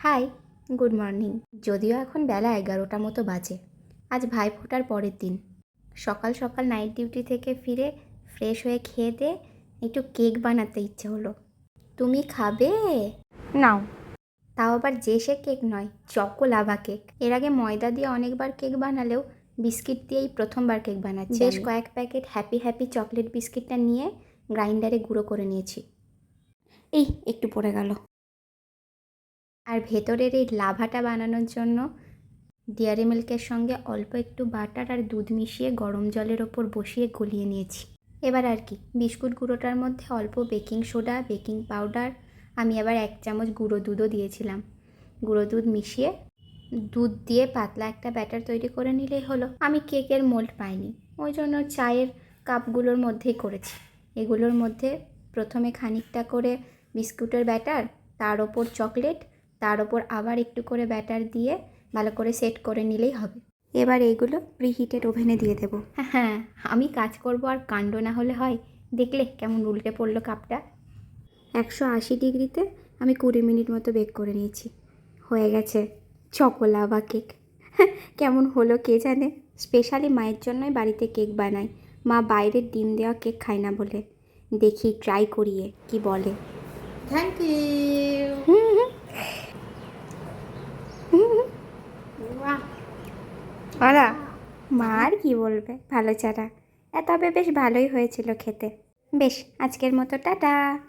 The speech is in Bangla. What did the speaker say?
Hi good morning. যদিও এখন বেলা এগারোটা মতো বাজে। আজ ভাইফোঁটার পরের দিন। সকাল সকাল নাইট ডিউটি থেকে ফিরে ফ্রেশ হয়ে খেয়ে দে একটু কেক বানাতে ইচ্ছে হলো। তুমি খাবে? নাও। তাও আবার যে সে কেক নয় চকো লাভা কেক। এর আগে ময়দা দিয়ে অনেকবার কেক বানালেও বিস্কিট দিয়েই প্রথমবার কেক বানাচ্ছি বেশ কয়েক প্যাকেট হ্যাপি হ্যাপি চকলেট বিস্কিটটা নিয়ে গ্রাইন্ডারে গুঁড়ো করে নিয়েছি। এই একটু পড়ে গেল। আর ভেতরের এই লাভাটা বানানোর জন্য ডিয়ারি মিল্কের সঙ্গে অল্প একটু বাটার আর দুধ মিশিয়ে গরম জলের ওপর বসিয়ে গলিয়ে নিয়েছি। এবার আর কি, বিস্কুট গুঁড়োটার মধ্যে অল্প বেকিং সোডা বেকিং পাউডার আমি আবার এক চামচ গুঁড়ো দুধও দিয়েছিলাম। গুঁড়ো দুধ মিশিয়ে দুধ দিয়ে পাতলা একটা ব্যাটার তৈরি করে নিলেই হলো। আমি কেকের মোল্ড পাইনি, ওই জন্য চায়ের কাপগুলোর মধ্যেই করেছি। এগুলোর মধ্যে প্রথমে খানিকটা করে বিস্কুটের ব্যাটার তার ওপর চকলেট তার ওপর আবার একটু করে ব্যাটার দিয়ে ভালো করে সেট করে নিলেই হবে। এবার এইগুলো প্রিহিটেড ওভেনে দিয়ে দেবো। হ্যাঁ আমি কাজ করব আর কাণ্ড না হলে হয়। দেখলে কেমন উল্টে পড়ল কাপটা। একশো আশি ডিগ্রিতে আমি কুড়ি মিনিট মতো বেক করে নিয়েছি। হয়ে গেছে চকোলাভা কেক। কেমন হলো কে জানে? স্পেশালি মায়ের জন্যই বাড়িতে কেক বানাই। মা বাইরের ডিম দেওয়া কেক খায় না বলে। দেখি ট্রাই করিয়ে কি বলে। Thank you. ওরা মা আর কী বলবে? ভালো চারা তবে বেশ ভালোই হয়েছিল খেতে। বেশ, আজকের মতো, টাটা।